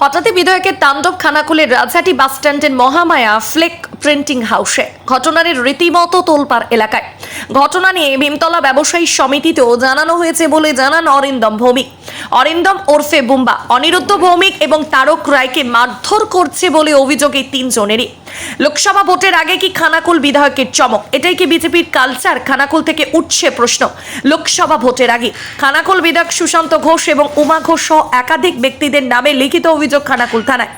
হঠাৎই বিধায়কের তাণ্ডব খুলে রাজহাটি বাসস্ট্যান্ডের মহামায়া ফ্লেক প্রিন্টিং হাউসে। ঘটনার রীতিমতো তোলপাড় এলাকায়। ঘটনা নিয়ে ভীমতলা ব্যবসায়ী সমিতিতেও জানানো হয়েছে বলে জানান অরিন্দম ভৌমিক। অরিন্দম ওরফে বুম্বা অনিরুদ্ধ ভৌমিক এবং তারক রায়কে মারধর করছে বলে অভিযোগ এই তিনজনেরই। লোকসভা ভোটের আগে কি খানাকুল বিধায়কের চমক? এটাই কি বিজেপির কালচার? খানাকুল থেকে উঠছে প্রশ্ন লোকসভা ভোটের আগে। খানাকুল বিধায়ক সুশান্ত ঘোষ এবং উমা ঘোষ সহ একাধিক ব্যক্তিদের নামে লিখিত অভিযোগ খানাকুল থানায়।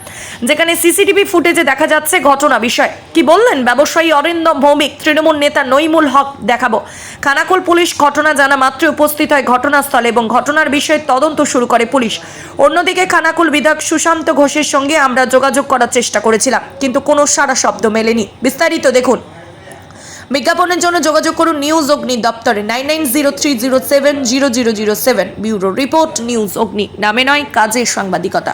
যেখানে সিসিটিভি ফুটেজে দেখা যাচ্ছে ঘটনা বিষয়। কি বললেন ব্যবসায়ী অরিন্দম ভৌমিক? তৃণমূল নেতা নইমুল হক দেখাবো। খানাকুল পুলিশ ঘটনা জানা মাত্র উপস্থিত হয় ঘটনাস্থলে এবং ঘটনার বিষয়ে তদন্ত শুরু করে পুলিশ। অন্যদিকে খানাকুল বিধায়ক সুশান্ত ঘোষের সঙ্গে আমরা যোগাযোগ করার চেষ্টা করেছিলাম, কিন্তু কোনো সারা শব্দ মেলেনি। বিস্তারিত দেখুন। বিজ্ঞাপনের জন্য যোগাযোগ করুন নিউজ অগ্নি দপ্তরে, nine nine zero three zero seven zero zero zero seven. Bureau report, news Agni. নামে নয়, কাজের সাংবাদিকতা।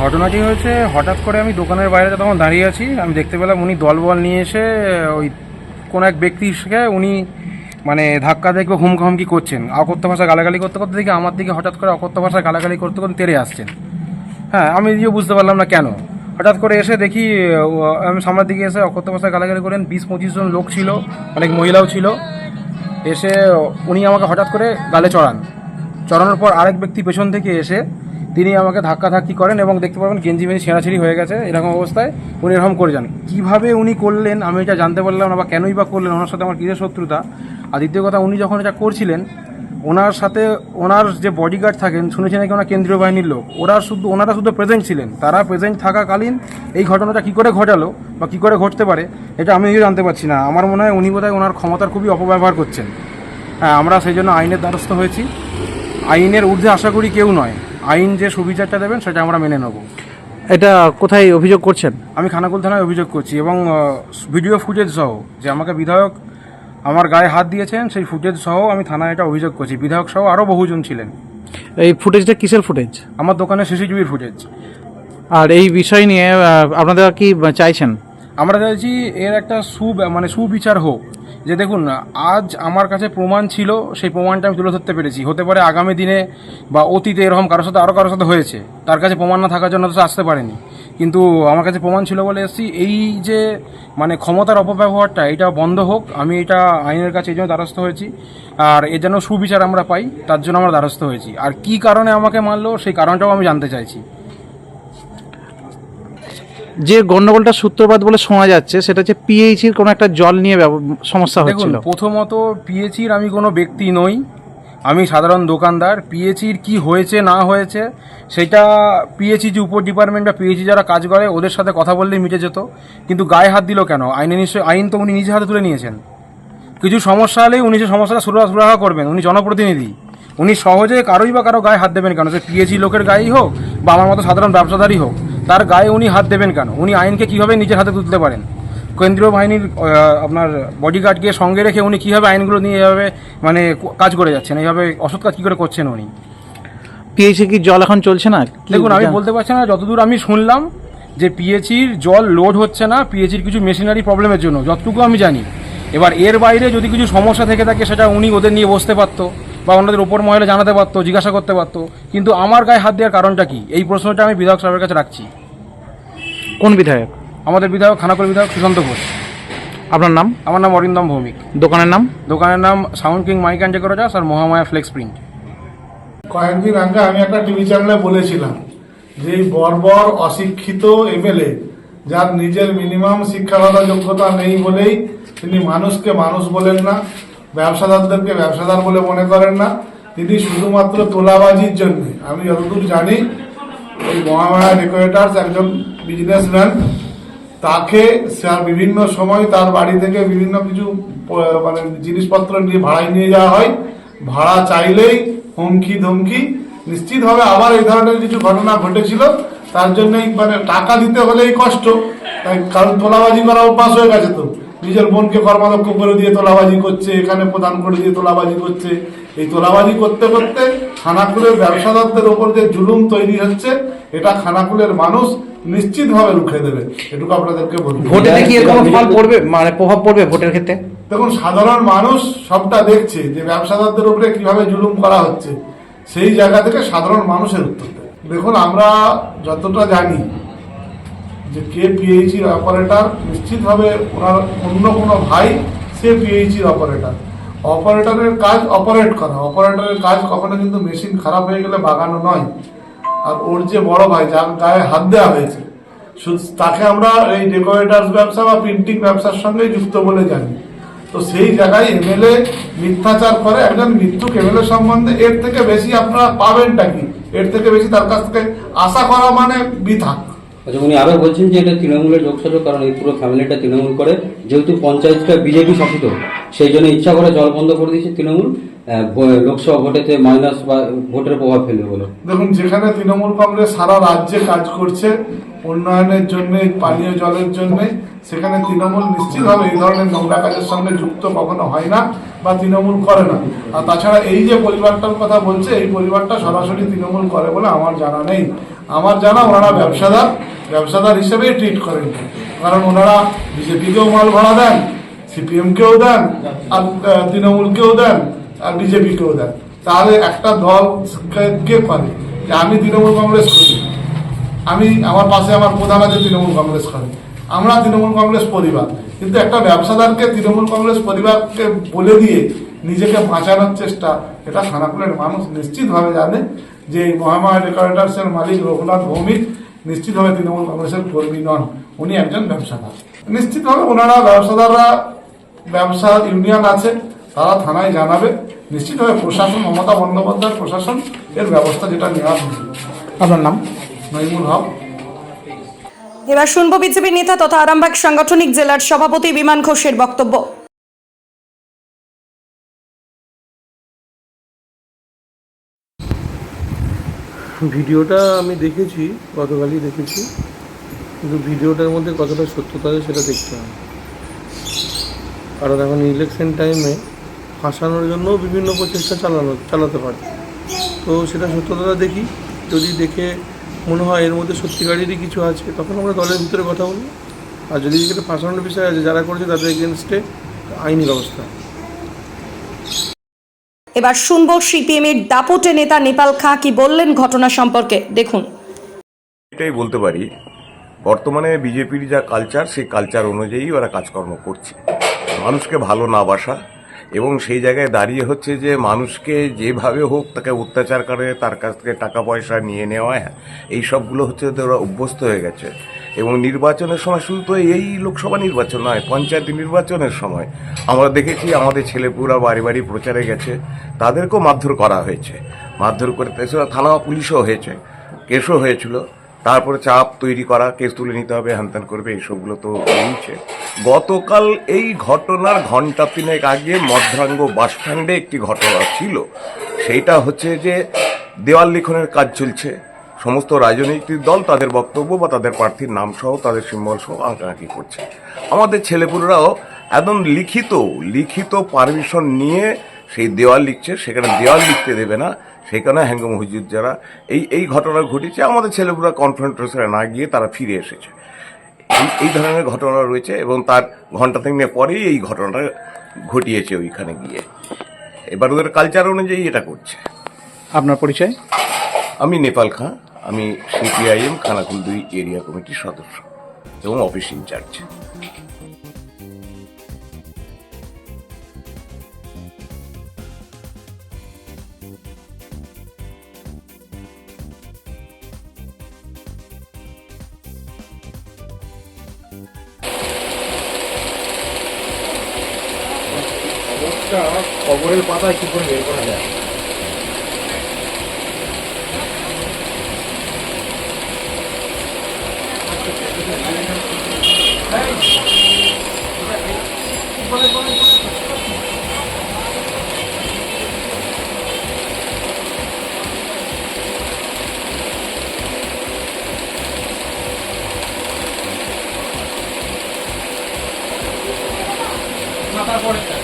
ঘটনাটি হয়েছে, হঠাৎ করে আমি দোকানের বাইরে তখন দাঁড়িয়ে আছি। আমি দেখতে পেলাম উনি দলবল নিয়ে এসে ওই কোনো এক ব্যক্তিকে উনি মানে ধাক্কা দেখবে হুমকি করছেন। অকথ্য ভাষা গালাগালি করতে করতে দেখি আমার দিকে হঠাৎ করে অকথ্য ভাষা গালাগালি করতে করতে তেরে আসছেন। হ্যাঁ আমি নিজেও বুঝতে পারলাম না কেন। হঠাৎ করে এসে দেখি আমি সামনের দিকে এসে অকথ্য ভাষা গালাগালি করেন। বিশ পঁচিশ জন লোক ছিল, অনেক মহিলাও ছিল। এসে উনি আমাকে হঠাৎ করে গালে চড়ান। চড়ানোর পর আরেক ব্যক্তি পেছন থেকে এসে তিনি আমাকে ধাক্কাধাক্কি করেন এবং দেখতে পাবেন গেঞ্জি মেঞ্জি ছেঁড়াছিড়ি হয়ে গেছে, এরকম অবস্থায় উনি এরকম করে যান। কীভাবে উনি করলেন আমি এটা জানতে পারলাম না বা কেনই বা করলেন, ওনার সাথে আমার কিসের শত্রুতা। আর দ্বিতীয় কথা, উনি যখন এটা করছিলেন, ওনার সাথে ওনার যে বডিগার্ড থাকেন শুনেছি নাকি ওনার কেন্দ্রীয় বাহিনীর লোক, ওরা শুধু, ওনারা শুধু প্রেজেন্ট ছিলেন। তারা প্রেজেন্ট থাকাকালীন এই ঘটনাটা কী করে ঘটালো বা কী করে ঘটতে পারে, এটা আমি জানতে পারছি না। আমার মনে হয় উনি বোধহয় ওনার ক্ষমতার খুবই অপব্যবহার করছেন। হ্যাঁ আমরা সেই জন্য আইনের দ্বারস্থ হয়েছি। আইনের ঊর্ধ্বে আশা করি কেউ নয়। আইন যে সুবিচারটা দেবেন সেটা আমরা মেনে নেব। এটা কোথায় অভিযোগ করছেন? আমি খানাকুল থানায় অভিযোগ করছি এবং ভিডিও ফুটেজ সহ যে আমাকে বিধায়ক আমার গায়ে হাত দিয়েছেন সেই ফুটেজ সহ আমি থানায় এটা অভিযোগ করছি। বিধায়ক সহ আরও বহুজন ছিলেন। এই ফুটেজটা কিসের ফুটেজ? আমার দোকানে সিসিটিভির ফুটেজ। আর এই বিষয় নিয়ে আপনারা কি চাইছেন? আমরা চাইছি এর একটা সু মানে সুবিচার হোক। যে দেখুন, আজ আমার কাছে প্রমাণ ছিল, সেই প্রমাণটা আমি তুলে ধরতে পেরেছি। হতে পারে আগামী দিনে বা অতীতে এরকম কারোর সাথে আরও কারোর সাথে হয়েছে। তার কাছে প্রমাণ না থাকার জন্য তো আসতে পারেনি। কিন্তু আমার কাছে প্রমাণ ছিল বলে এসেছি, এই যে মানে ক্ষমতার অপব্যবহারটা, এটা বন্ধ হোক, আমি এটা আইনের কাছে এই জন্য দ্বারস্থ হয়েছি। আর এর জন্য সুবিচার আমরা পাই, তার জন্য আমরা দ্বারস্থ হয়েছি। আর কি কারণে আমাকে মারলো, সেই কারণটাও আমি জানতে চাইছি। যে গন্ডগোলটা সূত্রপাত বলে শোনা যাচ্ছে সেটা হচ্ছে পিএইচির কোনো একটা জল নিয়ে সমস্যা হচ্ছিল। প্রথমত পিএচির আমি কোনো ব্যক্তি নই। আমি সাধারণ দোকানদার। পিএচির কি হয়েছে না হয়েছে সেটা পিএচি যে উপর ডিপার্টমেন্ট বা পিএচি যারা কাজ করে ওদের সাথে কথা বললেই মিটে যেত। কিন্তু গায়ে হাত দিল কেন? আইনে নিশ্চয়ই আইন তো উনি নিজে হাতে তুলে নিয়েছেন। কিছু সমস্যা হলেই উনি যে সমস্যাটা সুরাহা সুরাহা করবেন উনি জনপ্রতিনিধি। উনি সহজে কারোই বা কারও গায়ে হাত দেবেন কেন? সে পিএচি লোকের গায়েই হোক বা আমার মতো সাধারণ ব্যবসাদারই হোক। তার গায়ে উনি হাত দেবেন কেন? উনি আইনকে কীভাবে নিজের হাতে তুলতে পারেন? কেন্দ্রীয় বাহিনীর আপনার বডিগার্ডকে সঙ্গে রেখে উনি কীভাবে আইনগুলো নিয়ে এভাবে মানে কাজ করে যাচ্ছেন? এইভাবে অসৎ কাজ কী করে করছেন উনি? পিএইচি কি জল এখন চলছে না? দেখুন আমি বলতে পারছি না যতদূর আমি শুনলাম যে পিএচির জল লোড হচ্ছে না পিএচির কিছু মেশিনারি প্রবলেমের জন্য যতটুকু আমি জানি। এবার এর বাইরে যদি কিছু সমস্যা থেকে থাকে সেটা উনি ওদের নিয়ে বসতে পারতো। বা ওনাদের ওপর মহলে জানাতে পারতো জিজ্ঞাসা করতে পারতো। কিন্তু আমার গায়ে হাত দেওয়ার কারণটা কি? এই প্রশ্নটা আমি বিধায়ক সাহেবের কাছে রাখছি। কোন বিধায়ক? আমাদের বিধায়ক খানাকুল বিধায়ক সুশান্ত ঘোষ। আপনার নাম? আমার নাম অরিন্দম ভৌমিক। দোকানের নাম? দোকানের নাম sound king mic and decorators R Mahamaya flex print. কয়েকদিন আগে আমি একটা টিভি চ্যানেলে বলেছিলাম যে বর্বর অশিক্ষিত এমএলএ যার নিজের মিনিমাম শিক্ষাগত যোগ্যতা নেই বলেই তিনি মানুষকে মানুষ বলেন না ব্যবসাদারদেরকে ব্যবসাদার বলে মনে করেন না। তিনি শুধুমাত্র তোলাবাজির জন্য। আমি যতদূর জানি, এই মহামায়া ডেকোরেটার্স একজন বিজনেসম্যান তাকে স্যার বিভিন্ন সময় তার বাড়ি থেকে বিভিন্ন কিছু মানে জিনিসপত্র নিয়ে ভাড়ায় নিয়ে যাওয়া হয়। ভাড়া চাইলেই হুমকি ধমকি। নিশ্চিতভাবে আবার এই ধরনের কিছু ঘটনা ঘটেছিল। তার জন্যই মানে টাকা দিতে হলেই কষ্ট। তাই কারণ তোলাবাজি করা অভ্যাস হয়ে গেছে তো। নিজের বোনকে কর্মাধ্যক্ষ করে দিয়ে তোলাবাজি করছে এখানে প্রদান করে দিয়ে তোলাবাজি করছে। এই তোলাবাজি করতে করতে খানাকুলের ব্যবসাদারদের ওপর যে জুলুম তৈরি হচ্ছে এটা খানাকুলের মানুষ নিশ্চিতভাবে রুখে দেবে। এটুকু আপনাদেরকে বলব ভোটেতে কি এরকম ফল পড়বে মানে প্রভাব পড়বে ভোটের ক্ষেত্রে? দেখুন সাধারণ মানুষ সবটা দেখছে যে ব্যবসাদারদের উপরে কীভাবে জুলুম করা হচ্ছে। সেই জায়গা থেকে সাধারণ মানুষের উত্তর দেয়। দেখুন আমরা যতটা জানি যে কে পিএইচির অপারেটর নিশ্চিতভাবে ওনার অন্য কোনো ভাই সে পিএইচির অপারেটর অপারেটরের কাজ অপারেট করা। অপারেটরের কাজ কখনো কিন্তু মেশিন খারাপ হয়ে গেলে বাগানো নয়। আর ওর যে বড় ভাই, যার গায়ে হাত দেওয়া হয়েছে, শুধু তাকে আমরা এই ডেকোরেটার্স ব্যবসা বা প্রিন্টিং ব্যবসার সঙ্গে যুক্ত বলে জানি। তো সেই জায়গায় এমএলএ মিথ্যাচার করে একজন মৃত্যুক এমএলএ সম্বন্ধে এর থেকে বেশি আপনারা পাবেনটা কি? এর থেকে বেশি তার কাছ থেকে আশা করা মানে বৃথা। আচ্ছা উনি আরও বলছেন যে এটা তৃণমূলের লোকসভা কারণ এই পুরো ফ্যামিলিটা তৃণমূল করে, যেহেতু পঞ্চায়েতটা বিজেপি শাসিত, সেই জন্য ইচ্ছা করে জল বন্ধ করে দিয়েছে তৃণমূল লোকসভা ভোটেতে মাইনাস বা ভোটের প্রভাব ফেলবে বলে। দেখুন, যেখানে তৃণমূল কংগ্রেস সারা রাজ্যে কাজ করছে, উন্নয়নের জন্য, পানীয় জলের জন্য, সেখানে তৃণমূল নিশ্চিতভাবে এই ধরনের নোংরা কাজের সঙ্গে যুক্ত কখনো হয় না বা তৃণমূল করে না। আর তাছাড়া এই যে পরিবারটার কথা বলছে, এই পরিবারটা সরাসরি তৃণমূল করে বলে আমার জানা নেই। আমার জানা, ওনারা ব্যবসাদার ব্যবসাদার হিসেবেই ট্রিট করেন। কারণ ওনারা বিজেপিকেও মাল ভাড়া দেন, সিপিএমকেও দেন, আর তৃণমূলকেও দেন, আর বিজেপিকেও দেন। তাহলে একটা দল কে করে যে আমি তৃণমূল কংগ্রেস করি। আমি আমার পাশে আমার প্রধান আছে, তৃণমূল কংগ্রেস করে। আমরা তৃণমূল কংগ্রেস পরিবার। কিন্তু একটা ব্যবসাদারকে তৃণমূল কংগ্রেস পরিবারকে বলে দিয়ে নিজেকে বাঁচানোর চেষ্টা এটা খানাকুলের মানুষ নিশ্চিতভাবে জানে যে এই মহামায়া ডেকোরেটার্সের মালিক রঘুনাথ ভৌমিক নিশ্চিতভাবে তৃণমূল কংগ্রেসের কর্মী নন উনি একজন ব্যবসাদার। নিশ্চিতভাবে ওনারা ব্যবসাদাররা ব্যবসা ইউনিয়ন আছে তারা থানায় জানাবে নিশ্চিতভাবে প্রশাসন মমতা বন্দ্যোপাধ্যায় প্রশাসন এর ব্যবস্থা যেটা নেওয়া হয়েছে। আপনার নাম? নইমুল হক। এবার শুনব বিজেপি নেতা তথা আরামবাগ সাংগঠনিক জেলার সভাপতি বিমান ঘোষের বক্তব্য। ভিডিওটা আমি দেখেছি, গতকালই দেখেছি। কিন্তু ভিডিওটার মধ্যে কতটা সত্যতা আছে সেটা দেখতে হবে। কারণ এখন ইলেকশন টাইমে ফাঁসানোর জন্যও বিভিন্ন প্রচেষ্টা চালানো, চালাতে পারে। তো সেটা সত্যতাটা দেখি। যদি দেখে মনে হয় এর মধ্যে সত্যিকারেরই কিছু আছে, তখন আমরা দলের ভিতরে কথা বলব। আর যদি এটা ফাঁসানোর বিষয় আছে, যারা করেছে তাদের এগেনস্টে আইনি ব্যবস্থা। এবার শুনব সিপিএম এর দাপটে নেতা নেপাল খাঁ কি বললেন ঘটনা সম্পর্কে। দেখুন। এটাই বলতে পারি, বর্তমানে বিজেপির যা কালচার সেই কালচার অনুযায়ী ওরা কাজকর্ম করছে। মানুষকে ভালো না বাসা এবং সেই জায়গায় দাঁড়িয়ে হচ্ছে যে মানুষকে যেভাবে হোক তাকে অত্যাচার করে, তার কাছ থেকে টাকা পয়সা নিয়ে নেওয়া, এই সবগুলো হচ্ছে ওরা অভ্যস্ত হয়ে গেছে। এবং নির্বাচনের সময় শুধু তো এই লোকসভা নির্বাচন নয়, পঞ্চায়েত নির্বাচনের সময় আমরা দেখেছি আমাদের ছেলেপুরা বাড়ি বাড়ি প্রচারে গেছে, তাদেরকেও মারধর করা হয়েছে। মারধর করে, এছাড়া থানা পুলিশও হয়েছে, কেসও হয়েছিল। তারপরে চাপ তৈরি করা, কেস তুলে নিতে হবে হ্যানত্যান করবে, এইসবগুলো তো হয়েছে গতকাল এই ঘটনার ঘণ্টা তিনেক আগে মধ্যাঙ্গ বাসস্ট্যান্ডে একটি ঘটনা ছিল। সেইটা হচ্ছে যে দেওয়াল লিখনের কাজ চলছে। সমস্ত রাজনৈতিক দল তাদের বক্তব্য বা তাদের প্রার্থীর নাম সহ, তাদের সিম্বল সহ আঁকাআঁকি করছে। আমাদের ছেলেপুলেরাও একদম লিখিত লিখিত পারমিশন নিয়ে সেই দেওয়াল লিখছে। সেখানে দেওয়াল লিখতে দেবে না। সেখানে হ্যাঙ্গম হুজুর যারা এই এই ঘটনা ঘটেছে আমাদের ছেলেপুরা কনফ্রন্টেশনে না গিয়ে তারা ফিরে এসেছে। এই এই ধরনের ঘটনা রয়েছে এবং তার ঘণ্টা তিনে পরেই এই ঘটনাটা ঘটিয়েছে ওইখানে গিয়ে। এবার ওদের কালচার অনুযায়ী এটা করছে। আপনার পরিচয়? আমি নেপাল খাঁ আমি সিপিআইএম খানাকুল দুই এরিয়া কমিটির সদস্য এবং অফিস ইনচার্জ উপরের পাতায় কী করে বের করা যায়? তারপরে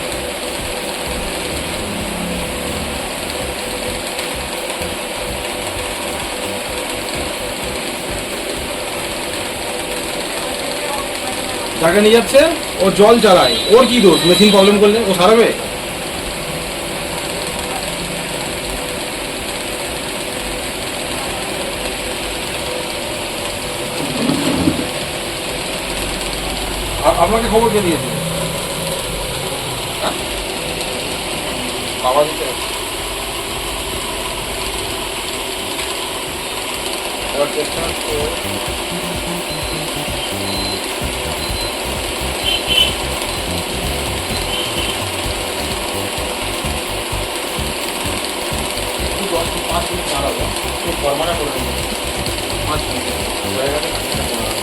যাকে নিয়ে যাচ্ছে, ও জল চালায় ওর কি দোষ? মেশিন প্রবলেম করলে ও সারাবে? আপনাকে খবর কে দিয়েছে? হ্যাঁ? বাবা দিতে চেষ্টা পাঁচ মিনিট দাঁড়াবো। একটু ফরমানা করে নেব পাঁচ মিনিট।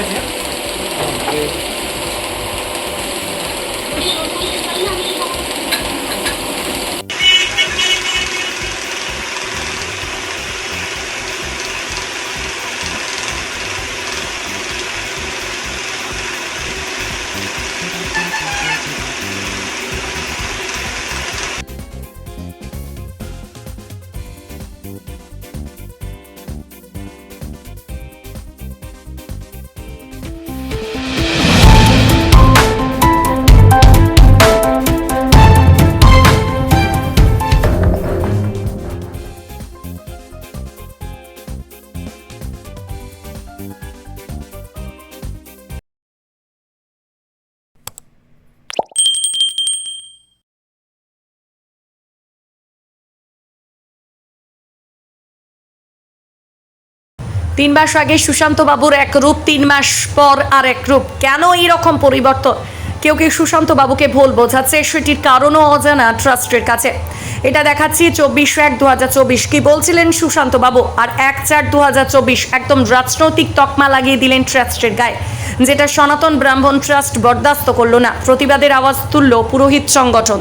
আছে তিন মাস আগে সুশান্ত বাবুর এক রূপ, তিন মাস পর আর এক রূপ। কেন এই রকম পরিবর্তন? কেউ কেউ সুশান্ত বাবুকে ভুল বোঝাচ্ছে, সেটির কারণও অজানা ট্রাস্টের কাছে। এটা দেখাচ্ছি চব্বিশ এক দু হাজার চব্বিশ। কি বলছিলেন সুশান্ত বাবু? আর এক চার দু হাজার চব্বিশ, একদম রাজনৈতিক তকমা লাগিয়ে দিলেন ট্রাস্টের গায়ে, যেটা সনাতন ব্রাহ্মণ ট্রাস্ট বরদাস্ত করল না। প্রতিবাদের আওয়াজ তুলল পুরোহিত সংগঠন।